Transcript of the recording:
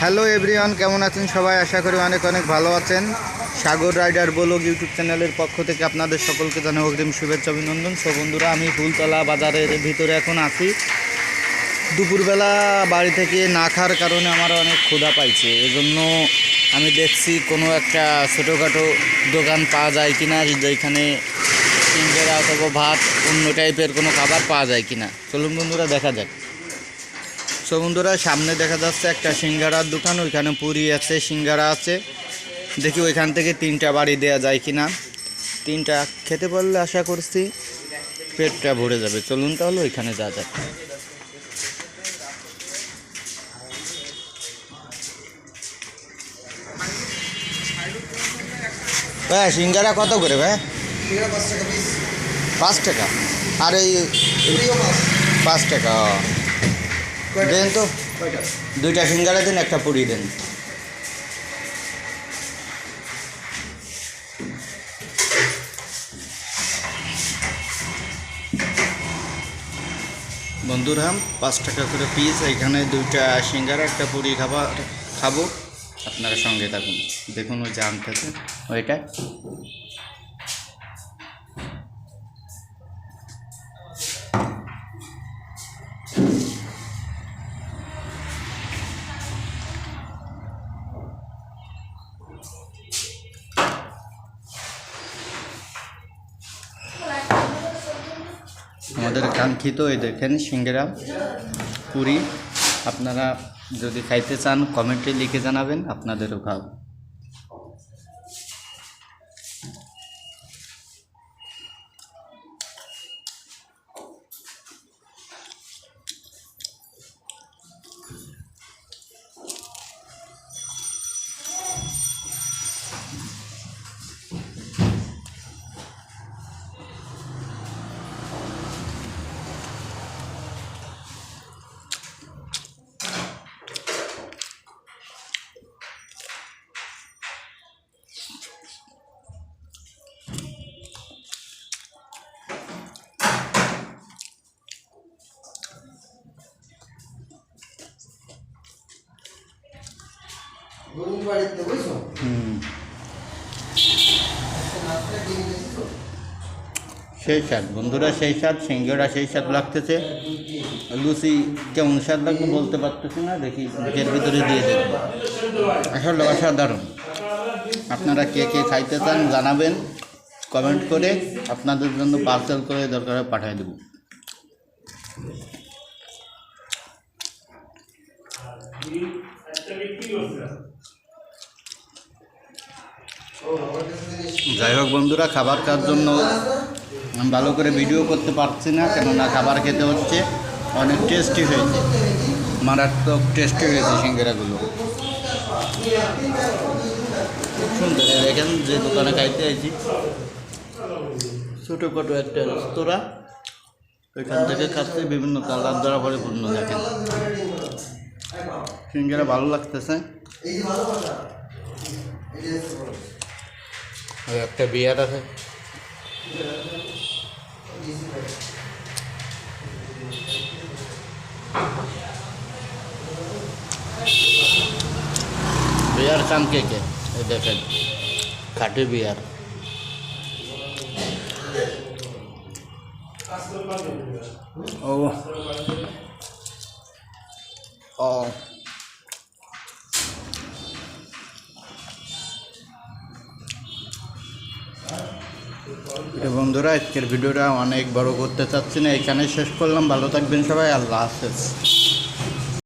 Hello everyone কেমন আছেন সবাই? আশা করি অনেক অনেক ভালো আছেন। সাগর রাইডার বলক ইউটিউব চ্যানেলের পক্ষ থেকে আপনাদের সকলকে জানাই অগ্রিম শুভেচ্ছা, অভিনন্দন। সো বন্ধুরা, আমি ফুলতলা বাজারের ভিতরে এখন আছি। দুপুরবেলা বাড়ি থেকে না খাওয়ার কারণে আমার অনেক ক্ষুধা পাইছে। এজন্য আমি দেখছি কোনো একটা ছোটোখাটো দোকান পাওয়া যায় কিনা, যেখানে সিঙ্গারা অথবা ভাত অন্য টাইপের কোনো খাবার পাওয়া যায় কিনা। চলুন বন্ধুরা, দেখা যাক। সো বন্ধুরা সামনে দেখা যাচ্ছে একটা সিঙ্গারার দোকান ওইখানে পুরি আছে সিঙ্গারা আছে। দেখি ওইখান থেকে তিনটা বাড়ি দেওয়া যায় কিনা। তিনটা খেতে পারলে আশা করছি পেটটা ভরে যাবে। চলুন তাহলে ওইখানে যা যাক। ভাই সিঙ্গারা কত করে ভাই? পাঁচ টাকা। আর এই পাঁচ টাকা। দেন তো। দুইটা সিঙ্গারা দিন একটা পুরি দেন। বন্ধুরা পাঁচ টাকা করে পিস এখানে দুইটা সিঙ্গারা একটা পুরি খাবার খাব। আপনারা সঙ্গে থাকুন। দেখুন ওই যে আনতেছে ওইটা। আমাদের কাঙ্ক্ষিত এই দেখেন সিঙ্গেরা পুরি। আপনারা যদি খাইতে চান কমেন্টে লিখে জানাবেন, আপনাদেরও খাও সেই স্বাদ, বন্ধুরা সেই স্বাদ, সিঙ্গারা সেই স্বাদ লাগতেছে। লুচি কেমন স্বাদ লাগবে বলতে পারতেছি না, দেখি এর ভিতরে দিয়ে দেব। আসলে অসাধারণ। আপনারা কে কে খাইতে চান জানাবেন, কমেন্ট করে। আপনাদের জন্য পার্সেল করে দরকার পাঠিয়ে দেবো। যাই হোক বন্ধুরা, খাবার খাওয়ার জন্য ভালো করে ভিডিও করতে পারছি না, কেননা খাবার খেতে হচ্ছে। অনেক টেস্টি হয়েছে। মারাত্মক টেস্টি হয়েছে সিঙ্গারাগুলো। সুন্দর। এই দেখেন যে দোকানে খাইতে আইছি। ছোটোখাটো একটা রেস্তোরাঁ। ওইখান থেকে খাচ্ছে, বিভিন্ন কালার দ্বারা পরিপূর্ণ, দেখেন। সিঙ্গারা ভালো লাগতেছে। এই যে ভালোবাসা এই যে ভালো। আর একটা বিয়ার আছে বিয়ার চান কে কে এই দেখেন খাটি বিয়ার ও ও এটা বন্ধুরা, আজকের ভিডিওটা অনেক বড় করতে চাচ্ছি না এখানে শেষ করলাম। ভালো থাকবেন সবাই, আল্লাহ হাফেজ।